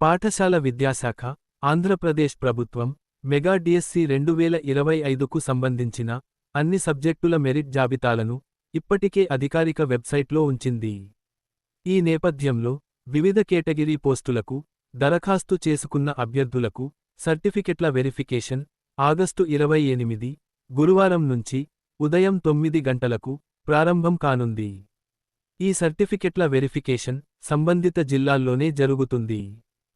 పాఠశాల విద్యాశాఖ ఆంధ్రప్రదేశ్ ప్రభుత్వం మెగా డిఎస్సి రెండు వేల ఇరవై ఐదుకు సంబంధించిన అన్ని సబ్జెక్టుల మెరిట్ జాబితాలను ఇప్పటికే అధికారిక వెబ్సైట్లో ఉంచింది. ఈ నేపథ్యంలో వివిధ కేటగిరీ పోస్టులకు దరఖాస్తు చేసుకున్న అభ్యర్థులకు సర్టిఫికెట్ల వెరిఫికేషన్ ఆగస్టు ఇరవై ఎనిమిది గురువారం నుంచి ఉదయం తొమ్మిది గంటలకు ప్రారంభం కానుంది. ఈ సర్టిఫికెట్ల వెరిఫికేషన్ సంబంధిత జిల్లాల్లోనే జరుగుతుంది.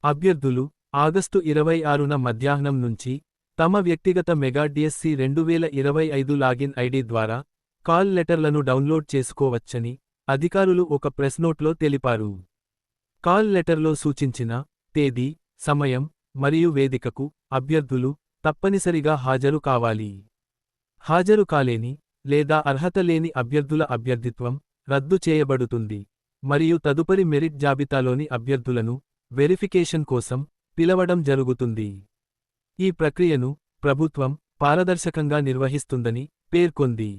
అభ్యర్థులు ఆగస్టు ఇరవై ఆరున మధ్యాహ్నం నుంచి తమ వ్యక్తిగత మెగా డిఎస్సి రెండు వేల ఇరవై ఐదు లాగిన్ ఐడి ద్వారా కాల్ లెటర్లను డౌన్లోడ్ చేసుకోవచ్చని అధికారులు ఒక ప్రెస్ నోట్లో తెలిపారు. కాల్ లెటర్లో సూచించిన తేదీ సమయం మరియు వేదికకు అభ్యర్థులు తప్పనిసరిగా హాజరు కావాలి. హాజరు కాలేని లేదా అర్హత లేని అభ్యర్థుల అభ్యర్థిత్వం రద్దు చేయబడుతుంది మరియు తదుపరి మెరిట్ జాబితాలోని అభ్యర్థులను వెరిఫికేషన్ కోసం పిలవడం జరుగుతుంది. ఈ ప్రక్రియను ప్రభుత్వం పారదర్శకంగా నిర్వహిస్తుందని పేర్కొంది.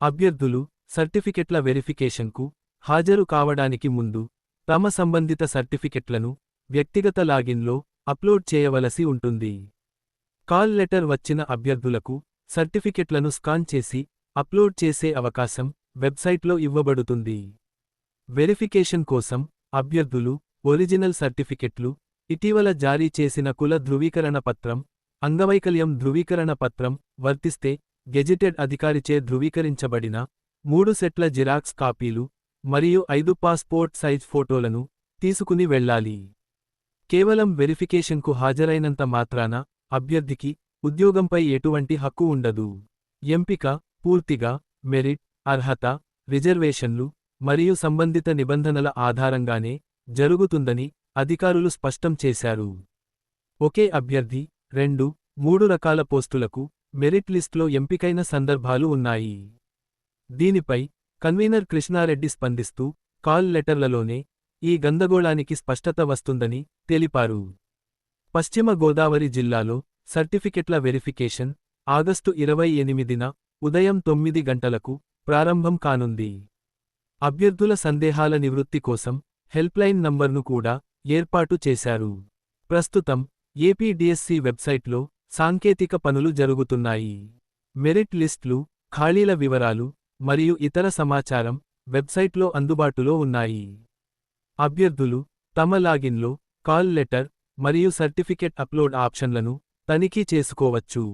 అభ్యర్థులు సర్టిఫికెట్ల వెరిఫికేషన్కు హాజరు కావడానికి ముందు తమ సంబంధిత సర్టిఫికెట్లను వ్యక్తిగత లాగిన్లో అప్లోడ్ చేయవలసి ఉంటుంది. కాల్ లెటర్ వచ్చిన అభ్యర్థులకు సర్టిఫికెట్లను స్కాన్ చేసి అప్లోడ్ చేసే అవకాశం వెబ్సైట్లో ఇవ్వబడుతుంది. వెరిఫికేషన్ కోసం అభ్యర్థులు ఒరిజినల్ సర్టిఫికెట్లు ఇటీవల జారీ చేసిన కుల ధృవీకరణ పత్రం అంగవైకల్యం ధృవీకరణ పత్రం వర్తిస్తే గెజిటెడ్ అధికారిచే ధృవీకరించబడిన మూడు సెట్ల జిరాక్స్ కాపీలు మరియు ఐదు పాస్పోర్ట్ సైజ్ ఫోటోలను తీసుకుని వెళ్ళాలి కేవలం వెరిఫికేషన్కు హాజరైనంత మాత్రాన అభ్యర్థికి ఉద్యోగంపై ఎటువంటి హక్కు ఉండదు. ఎంపిక పూర్తిగా మెరిట్ అర్హత రిజర్వేషన్లు మరియు సంబంధిత నిబంధనల ఆధారంగానే జరుగుతుందని అధికారులు స్పష్టం చేశారు. ఒకే అభ్యర్థి రెండు మూడు రకాల పోస్టులకు మెరిట్ లిస్టులో ఎంపికైన సందర్భాలు ఉన్నాయి. దీనిపై కన్వీనర్ కృష్ణారెడ్డి స్పందిస్తూ కాల్ లెటర్లలోనే ఈ గందగోళానికి స్పష్టత వస్తుందని తెలిపారు. పశ్చిమ గోదావరి జిల్లాలో సర్టిఫికెట్ల వెరిఫికేషన్ ఆగస్టు ఇరవై ఎనిమిదిన ఉదయం తొమ్మిది గంటలకు ప్రారంభం కానుంది. అభ్యర్థుల సందేహాల నివృత్తి కోసం హెల్ప్లైన్ నంబర్ను కూడా ఏర్పాటు చేశారు. ప్రస్తుతం ఏపీడిఎస్సి వెబ్సైట్లో సాంకేతిక పనులు జరుగుతున్నాయి. మెరిట్ లిస్టులు ఖాళీల వివరాలు మరియు ఇతర సమాచారం వెబ్సైట్లో అందుబాటులో ఉన్నాయి. అభ్యర్థులు తమ లాగిన్లో కాల్ లెటర్ మరియు సర్టిఫికెట్ అప్లోడ్ ఆప్షన్లను తనిఖీ చేసుకోవచ్చు.